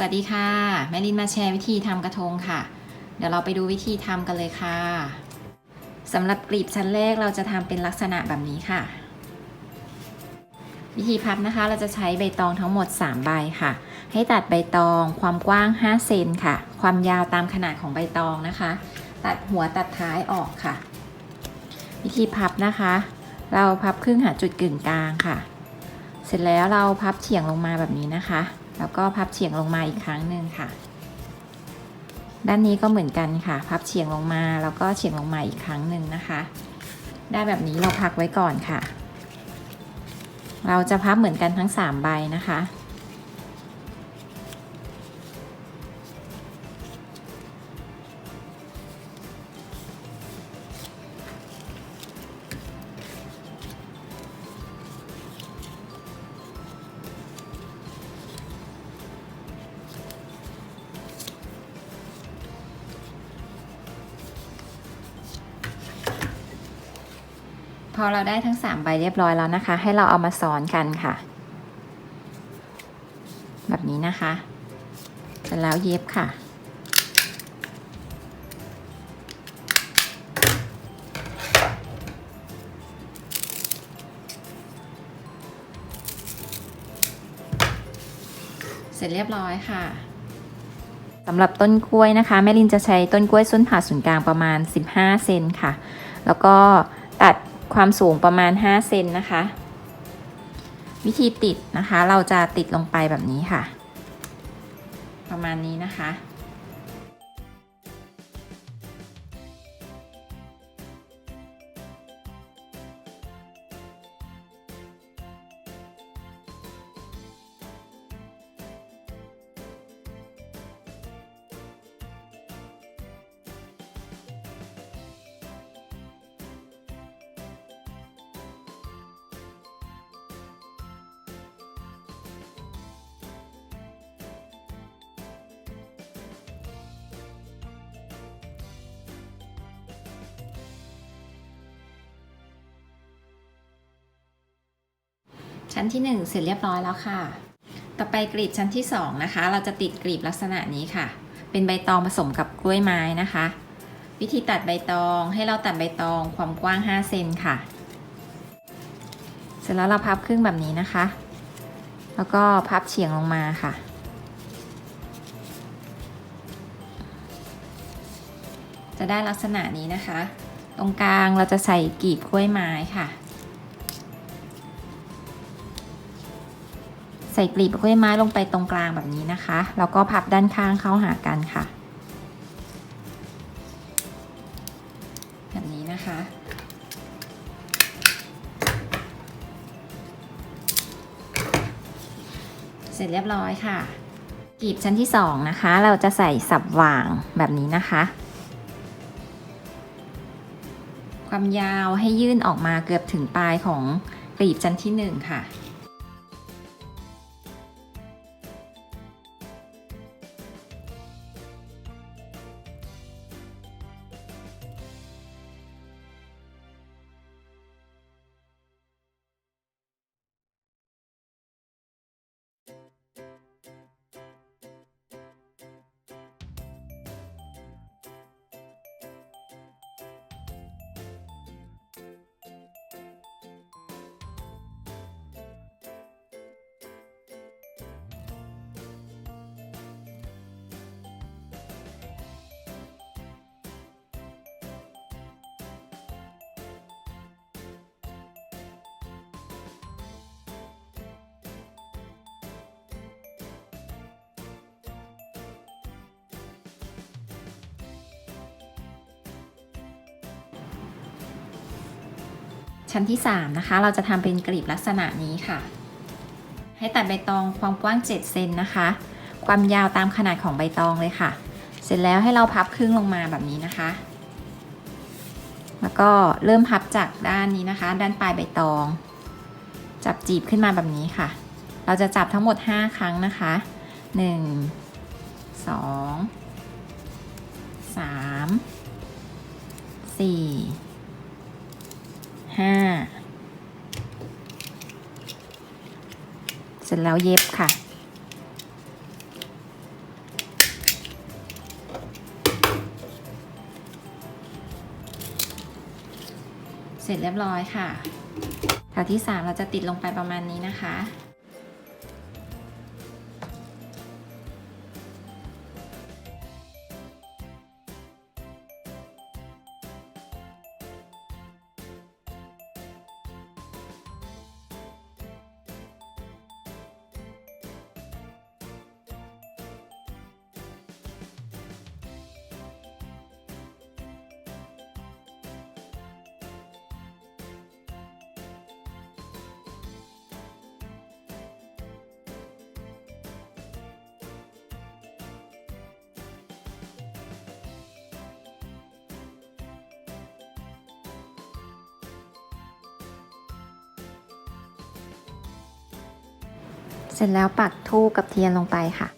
สวัสดีค่ะ แม่ลินมาแชร์วิธีทำกระทงค่ะ เดี๋ยวเราไปดูวิธีทำกันเลยค่ะสำหรับกลีบชั้นแรกเราจะทำเป็นลักษณะแบบนี้ค่ะ วิธีพับนะคะเราจะใช้ใบตองทั้งหมด 3 ใบค่ะ ให้ตัดใบตองความกว้าง 5 เซนค่ะ ความยาวตามขนาดของใบตองนะคะ ตัดหัวตัดท้ายออกค่ะ วิธีพับนะคะ เราพับครึ่งหาจุดกึ่งกลางค่ะ เสร็จแล้วเราพับเฉียงลงมาแบบนี้นะคะ แล้วก็พับเฉียงลงมาอีกครั้งหนึ่งค่ะ ด้านนี้ก็เหมือนกันค่ะ พับเฉียงลงมาแล้วก็เฉียงลงมาอีกครั้งหนึ่งนะคะ ได้แบบนี้เราพักไว้ก่อนค่ะ เราจะพับเหมือนกันทั้ง 3 ใบนะคะ พอเราได้ทั้ง 3 ใบเรียบร้อยแล้วนะคะ ให้เราเอามาซ้อนกันค่ะ แบบนี้นะคะเสร็จแล้วเย็บค่ะ เสร็จเรียบร้อยค่ะสำหรับต้นกล้วยนะคะแม่ลินจะใช้ต้นกล้วยส้นผ่าศูนย์กลางประมาณ 15 เซนค่ะ แล้วก็ตัด ความสูงประมาณ 5 เซนนะคะ วิธีติดนะคะ เราจะติดลงไปแบบนี้ค่ะ ประมาณนี้นะคะ ชั้นที่ 1 เสร็จเรียบร้อยแล้วค่ะ ต่อไปกลีบชั้นที่ 2 นะคะ เราจะติดกลีบลักษณะนี้ค่ะ เป็นใบตองผสมกับกล้วยไม้นะคะ วิธีตัดใบตองให้เราตัดใบตองความกว้าง 5 เซนค่ะ เสร็จแล้วเราพับครึ่งแบบนี้นะคะ แล้วก็พับเฉียงลงมาค่ะจะได้ลักษณะนี้นะคะ ตรงกลางเราจะใส่กีบกล้วยไม้ค่ะ ส่กลีบกล้วยไม้ลงไปตรงกลางแบบนี้นะคะ แล้วก็พับด้านข้างเข้าหากันค่ะ แบบนี้นะคะ เสร็จเรียบร้อยค่ะกลีบชั้นที่สองนะคะ เราจะใส่สับหว่างแบบนี้นะคะ ความยาวให้ยื่นออกมาเกือบถึงปลายของกลีบชั้นที่หนึ่งค่ะ ชั้นที่ 3 นะคะ เราจะทำเป็นกลีบลักษณะนี้ค่ะ ให้ตัดใบตองความกว้าง 7 เซนนะคะ ความยาวตามขนาดของใบตองเลยค่ะ เสร็จแล้วให้เราพับครึ่งลงมาแบบนี้นะคะ แล้วก็เริ่มพับจากด้านนี้นะคะ ด้านปลายใบตอง จับจีบขึ้นมาแบบนี้ค่ะ เราจะจับทั้งหมด 5 ครั้งนะคะ 1 2 3 4 ห้าเสร็จแล้วเย็บค่ะ เสร็จเรียบร้อยค่ะแถวที่ 3 เราจะติดลงไปประมาณนี้นะคะ เสร็จแล้วปักทูบกับเทียนลงไปค่ะ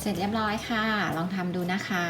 เสร็จเรียบร้อยค่ะ ลองทำดูนะคะ